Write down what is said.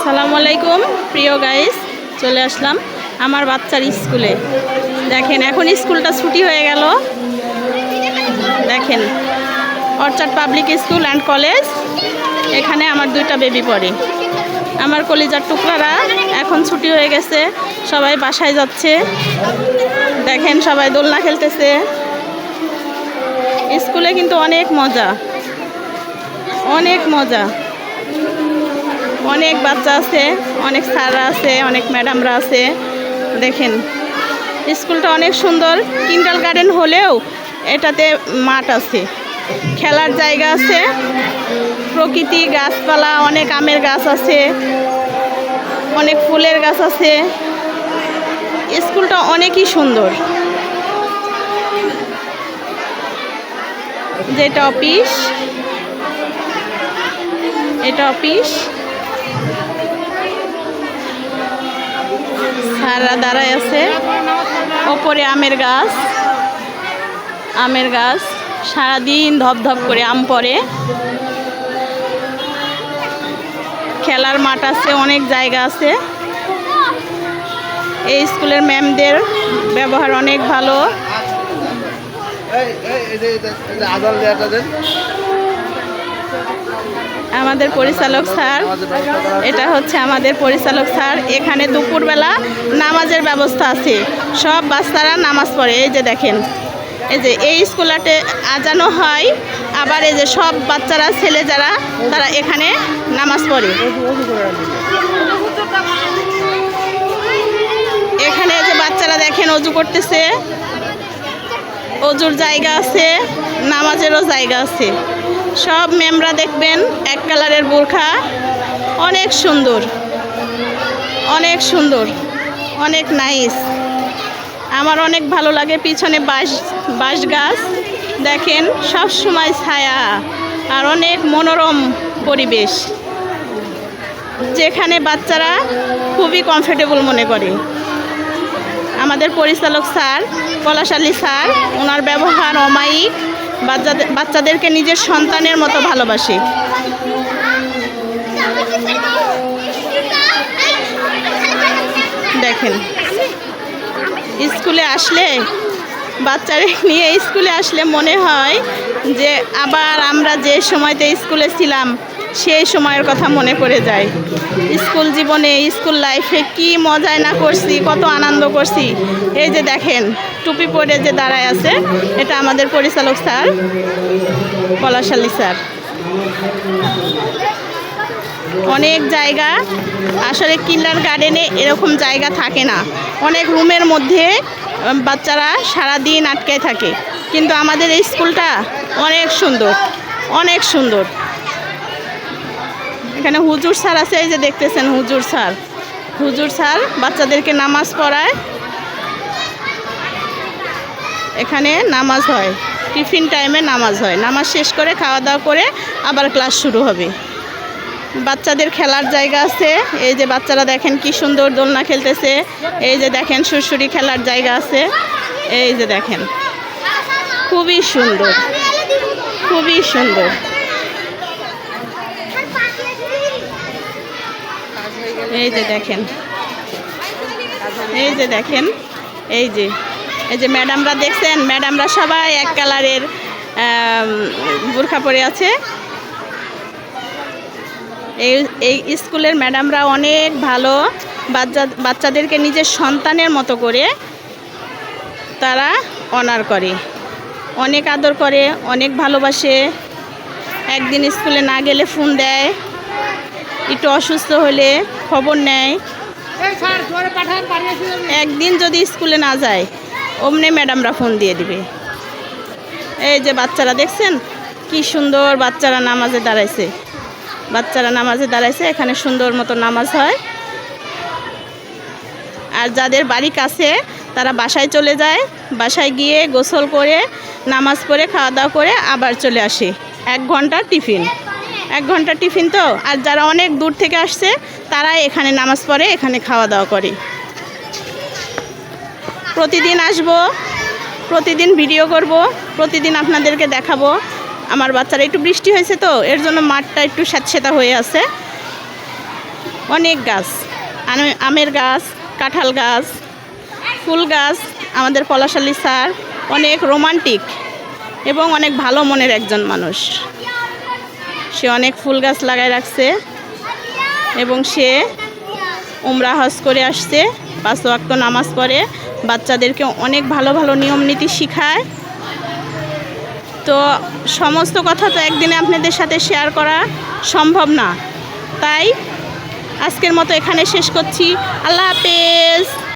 আসসালামু আলাইকুম। প্রিয় গাইস চলে আসলাম আমার বাচ্চার স্কুলে। দেখেন, এখন স্কুলটা ছুটি হয়ে গেল। দেখেন orchard public school and college, এখানে আমার দুইটা বেবি পড়ে। আমার কলিজার টুকরারা এখন ছুটি হয়ে গেছে, সবাই বাসায় যাচ্ছে। দেখেন, সবাই দোলনা খেলতেছে। স্কুলে কিন্তু অনেক মজা অনেক মজা। অনেক বাচ্চা আছে, অনেক স্যাররা আছে, অনেক ম্যাডামরা আছে। দেখেন, স্কুলটা অনেক সুন্দর। কিন্ডাল গার্ডেন হলেও এটাতে মাঠ আছে। খেলার জায়গা আছে। প্রকৃতি, গাছপালা, অনেক আমের গাছ আছে। অনেক ফুলের গাছ আছে। স্কুলটা অনেকই সুন্দর। যেটা অফিস, এটা অফিস। স্যাররা দাঁড়ায় আছে। ওপরে আমের গাছ। আমের গাছ। সারাদিন ধপ ধপ করে আম পড়ে। খেলার মাঠ আছে, অনেক জায়গা আছে। এই স্কুলের ম্যামদের ব্যবহার অনেক ভালো। আদার লেয়ারটা দেন। আমাদের পরিচালক স্যার। এটা হচ্ছে আমাদের পরিচালক স্যার। এখানে দুপুরবেলা নামাজের ব্যবস্থা আছে। সব বাচ্চারা নামাজ পড়ে। এই যে দেখেন, এই যে এই স্কুলাতে আজানো হয়, আবার এই যে সব বাচ্চারা, ছেলে যারা, তারা এখানে নামাজ পড়ে। এখানে যে বাচ্চারা দেখেন, অজু করতেছে। অজুর জায়গা আছে, নামাজেরও জায়গা আছে। সব ম্যামরা দেখবেন, এক কালারের বোরখা। অনেক সুন্দর। অনেক সুন্দর। অনেক নাইস আমার অনেক ভালো লাগে পিছনে বাঁশ বাঁশ গাছ। দেখেন, সব সময় ছায়া আর অনেক মনোরম পরিবেশ। যেখানে বাচ্চারা খুবই কমফোর্টেবল মনে করে। আমাদের পরিচালক স্যার, পলাশালী স্যার, ওনার ব্যবহার অমায়িক। বাচ্চাদের বাচ্চাদেরকে নিজের সন্তানের মতো ভালোবাসি। দেখেন, স্কুলে আসলে বাচ্চারা নিয়ে স্কুলে আসলে মনে হয় যে আবার আমরা যে সময়তে স্কুলে ছিলাম সেই সময়ের কথা মনে পড়ে যায়। স্কুল জীবনে, স্কুল লাইফে কি মজায় না করছি, কত আনন্দ করছি। এই যে দেখেন, টুপি পরে যে দাঁড়ায় আছে, এটা আমাদের পরিচালক স্যার, পলাশালী স্যার। অনেক জায়গা, আসলে কিল্লার গার্ডেনে এরকম জায়গা থাকে না। অনেক রুমের মধ্যে বাচ্চারা সারা দিন আটকে থাকে। কিন্তু আমাদের এই স্কুলটা অনেক সুন্দর অনেক সুন্দর। এখানে হুজুর স্যার আছে, এই যে দেখতেছেন হুজুর স্যার। হুজুর স্যার বাচ্চাদেরকে নামাজ পড়ায়। এখানে নামাজ হয়, টিফিন টাইমে নামাজ হয়। নামাজ শেষ করে খাওয়া দাওয়া করে আবার ক্লাস শুরু হবে। বাচ্চাদের খেলার জায়গা আছে, এই যে বাচ্চারা দেখেন কি সুন্দর দোলনা খেলতেছে, এই যে দেখেন সুরসুরি খেলার জায়গা আছে, এই যে দেখেন। খুবই সুন্দর খুবই সুন্দর। এই যে দেখেন। এই যে দেখেন, এই যে। এই যে ম্যাডামরা দেখছেন, ম্যাডামরা সবাই এক কালারের বোরখা পরে আছে। এই এই স্কুলের ম্যাডামরা অনেক ভালো বাচ্চা, বাচ্চাদেরকে নিজের সন্তানের মতো করে তারা অনার করে। অনেক আদর করে, অনেক ভালোবাসে। একদিন স্কুলে না গেলে ফোন দেয়। একটু অসুস্থ হলে খবর নেয়। একদিন যদি স্কুলে না যায় অমনি ম্যাডামরা ফোন দিয়ে দিবে। এই যে বাচ্চারা দেখছেন কি সুন্দর বাচ্চারা নামাজে দাঁড়াইছে। বাচ্চারা নামাজে দাঁড়াইছে এখানে সুন্দর মতো নামাজ হয়। আর যাদের বাড়ি কাছে তারা বাসায় চলে যায় বাসায় গিয়ে গোসল করে নামাজ পড়ে খাওয়া দাওয়া করে আবার চলে আসে। এক ঘণ্টার টিফিন। এক ঘণ্টা টিফিন তো, আর যারা অনেক দূর থেকে আসছে তারা এখানে নামাজ পড়ে, এখানে খাওয়া দাওয়া করে। প্রতিদিন আসব, প্রতিদিন ভিডিও করব, প্রতিদিন আপনাদেরকে দেখাবো। আমার বাচ্চারা একটু বৃষ্টি হয়েছে তো, এর জন্য মাঠটা একটু স্যাঁতসেতা হয়ে আছে। অনেক গাছ আমের গাছ, কাঁঠাল গাছ, ফুল গাছ, আমাদের পলাশালী স্যার, অনেক রোমান্টিক এবং অনেক ভালো মনের একজন মানুষ। সে অনেক ফুল গাছ লাগায় রাখছে এবং সে উমরা হজ করে আসছে, পাঁচ ওয়াক্ত নামাজ পড়ে। বাচ্চাদেরকে অনেক ভালো ভালো নিয়ম নীতি শিখায়। তো সমস্ত কথা তো একদিনে আপনাদের সাথে শেয়ার করা সম্ভব না। তাই আজকের মতো এখানে শেষ করছি। আল্লাহ হাফেজ।